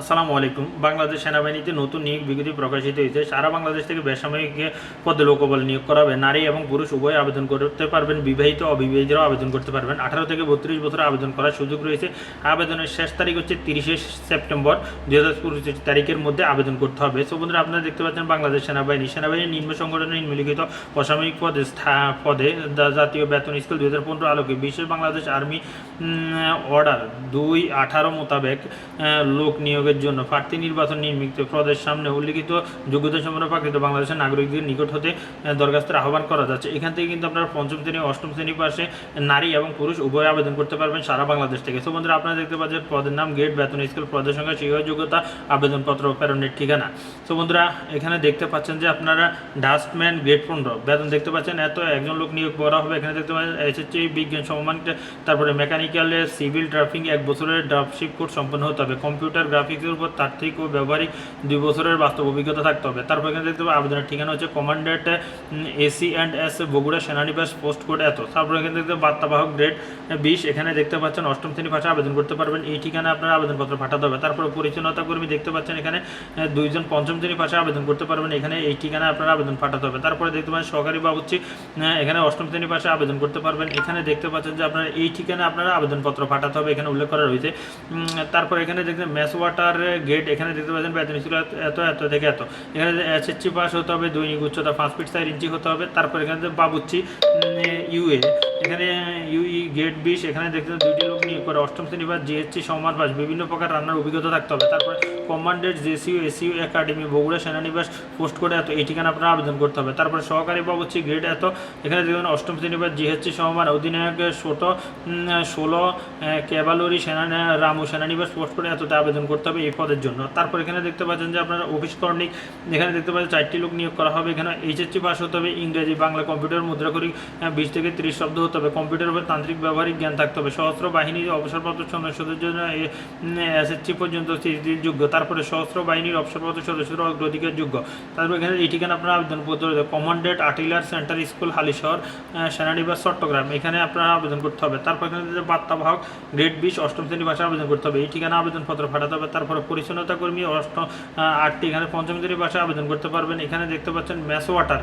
আসসালামু আলাইকুম। বাংলাদেশ সেনাবাহিনীতে নতুন নিয়োগ বিজ্ঞপ্তি প্রকাশিত হয়েছে। সারা বাংলাদেশ থেকে বেসামরিক পদে লোকবল নিয়োগ করা হবে নারী এবং পুরুষ উভয় আবেদন করতে পারবেন। বিবাহিত অবিবাহিতরাও আবেদন করতে পারবেন। আঠারো থেকে বত্রিশ বছর আবেদন করার সুযোগ রয়েছে। আবেদনের শেষ তারিখ হচ্ছে তিরিশে সেপ্টেম্বর। দুই হাজার পঁচিশ তারিখের মধ্যে আবেদন করতে হবে। সো বন্ধুরা, আপনারা দেখতে পাচ্ছেন বাংলাদেশ সেনাবাহিনী। সেনাবাহিনী নিম্ন সংগঠনের নিম্নলিখিত অসামরিক পদে পদে জাতীয় বেতন স্কেল দুই হাজার পনেরো আলোকে বিশেষ বাংলাদেশ আর্মি অর্ডার দুই আঠারো মোতাবেক লোক লোক নিয়োগের জন্য প্রার্থী নির্বাচন নির্মিত পদের সামনে উল্লিখিত যোগ্যতা সম্পন্ন প্রাকৃত বাংলাদেশের নাগরিকদের নিকট হতে দরখাস্তের আহ্বান করা যাচ্ছে। এখান থেকে কিন্তু আপনারা পঞ্চম শ্রেণি, অষ্টম শ্রেণি পাশে নারী এবং পুরুষ উভয় আবেদন করতে পারবেন সারা বাংলাদেশ থেকে। সো বন্ধুরা, আপনারা দেখতে পাচ্ছেন পদের নাম গেট, বেতন স্কেল, পদের সংখ্যা শিক্ষা যোগ্যতা, আবেদনপত্র, প্রেরণের ঠিকানা। সো বন্ধুরা, এখানে দেখতে পাচ্ছেন যে আপনারা ডাস্টম্যান গেট পনেরো, বেতন দেখতে পাচ্ছেন এত, একজন লোক নিয়োগ করা হবে। এখানে দেখতে পাচ্ছেন এসএসসি বিজ্ঞান সমমান, তারপরে মেকানিক্যালে, সিভিল ড্রাফটিং এক বছরের ড্রাফটশিপ কোর্স সম্পন্ন হতে হবে। কম্পিউটার গ্রাফিক্সের উপর তাত্ত্বিক ও ব্যবহারিক দুই বছরের বাস্তব অভিজ্ঞতা থাকতে হবে। তারপর এখানে দেখতে পাবেন আবেদনের ঠিকানা হচ্ছে commandant AC and S Bogura সেনানিবাস post code এত। তারপর এখানে দেখতে বার্তাবাহক গ্রেড বিশ। এখানে দেখতে পাচ্ছেন অষ্টম শ্রেণি ভাষা আবেদন করতে পারবেন। এই ঠিকানা আপনার আবেদনপত্র পাঠাতে হবে। তারপরে পরিচ্ছন্নতা কর্মী দেখতে পাচ্ছেন এখানে দুইজন পঞ্চম শ্রেণি ভাষা আবেদন করতে পারবেন। এখানে এই ঠিকানা আপনার আবেদন পাঠাতে হবে। তারপরে দেখতে পাচ্ছেন সহকারী বাবুচ্ছি এখানে অষ্টম শ্রেণি ভাষা আবেদন করতে পারবেন। এখানে দেখতে পাচ্ছেন যে আপনার এই ঠিকানা আপনারা আবেদনপত্র পাঠাতে হবে। এখানে উল্লেখ করা রয়েছে। তারপর এখানে দেখতে ম্যাস ওয়াটার গেট এখানে দেখতে পাচ্ছেন বেতন ছিল এত এত থেকে এত। এখানে এসএসসি পাস হতে হবে দৈনিক উচ্চতা পাঁচ ফিট চার ইঞ্চি হতে হবে, তারপর এখানে বাবুচ্ছি ইউএ। এখানে ইউই গেট বিশ, এখানে দেখতে দুইটি লোক নিয়োগ করে। অষ্টম শ্রেণি বা জিএসসি সমাজ বাস, বিভিন্ন প্রকার রান্নার অভিজ্ঞতা থাকতে হবে। তারপরে কমান্ডেড জেসিউ এসইউ একাডেমি, বগুড়া সেনানিবাস, পোস্ট করে এত, এই ঠিকানা আপনারা আবেদন করতে হবে। তারপরে সহকারী বাবুচ্ছি গ্রেড এত। এখানে দেখবেন অষ্টম শ্রেণি বা জিএসসি সমান অধিনায়ক ছোট ষোলো ক্যাভালরি সেনা রামু সেনানিবাস, পোস্ট করে এততে আবেদন করতে হবে এই পদের জন্য। তারপর এখানে দেখতে পাচ্ছেন যে আপনারা অফিস কর্মিক এখানে দেখতে পাচ্ছেন চারটি লোক নিয়োগ করা হবে। এখানে এইচএসসি পাস হতে হবে, ইংরেজি, বাংলা কম্পিউটার মুদ্রা করি বিশ থেকে তিরিশ শব্দ হতে হবে। কম্পিউটার উপর তান্ত্রিক ব্যবহারিক জ্ঞান থাকতে হবে। সহস্র বাহিনীর অবসরপ্রাপ্ত সদস্যদের জন্য এসএসসি পর্যন্ত যোগ্য। তারপরে সহস্র বাহিনীর অবসরপ্রাপ্ত সদস্যরা অগ্রাধিকার যোগ্য। তারপর এখানে এই ঠিকানা আপনারা আবেদন করতে হবে? Commandant artillery centre school, Halishahar সেনানিবাস, Chattogram. এখানে আপনারা আবেদন করতে হবে। তারপর এখানে বার্তাবাহক গ্রেড বিশ অষ্টম শ্রেণি ভাষা আবেদন করতে হবে। এই ঠিকানা আবেদনপত্র পাঠাতে হবে? তারপরে পরিচ্ছন্নতা কর্মী অষ্টম আটটি এখানে পঞ্চম শ্রেণি ভাষা আবেদন করতে পারবেন। এখানে দেখতে পাচ্ছেন ম্যাস ওয়াটার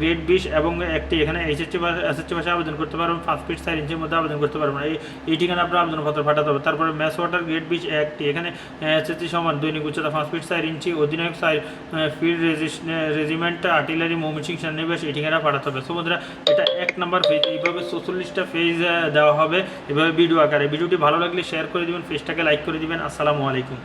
গ্রেড বিশ এবং একটি এখানে এইচএসসি এসএসসি ভাষা আবেদন করতে পারবেন, পাঁচ ফিট চার ইঞ্চির মধ্যে আবেদন করতে পারবেন। এই ঠিকানা আপনার আবেদনপত্র পাঠাতে হবে। তারপরে ম্যাস ওয়াটার গ্রেড বিশ একটি এখানে এসএসসি সমান দৈনিক উচ্চতা পাঁচ ফিট চার ইঞ্চি অধিনায়ক চার ফিল্ড রেজিমেন্ট আর্টিলারি মৌমিসিং সন্নিবেশ, এই ঠিকানা পাঠাতে হবে। সো বন্ধুরা এটা এক নম্বর পেজ এইভাবে চৌচল্লিশটা পেজ দেওয়া হবে। এভাবে ভিডিও আকারে। ভিডিওটি ভালো লাগলে শেয়ার করে দিবেন পেজটাকে লাইক করে দিবেন। আসসালামু আলাইকুম।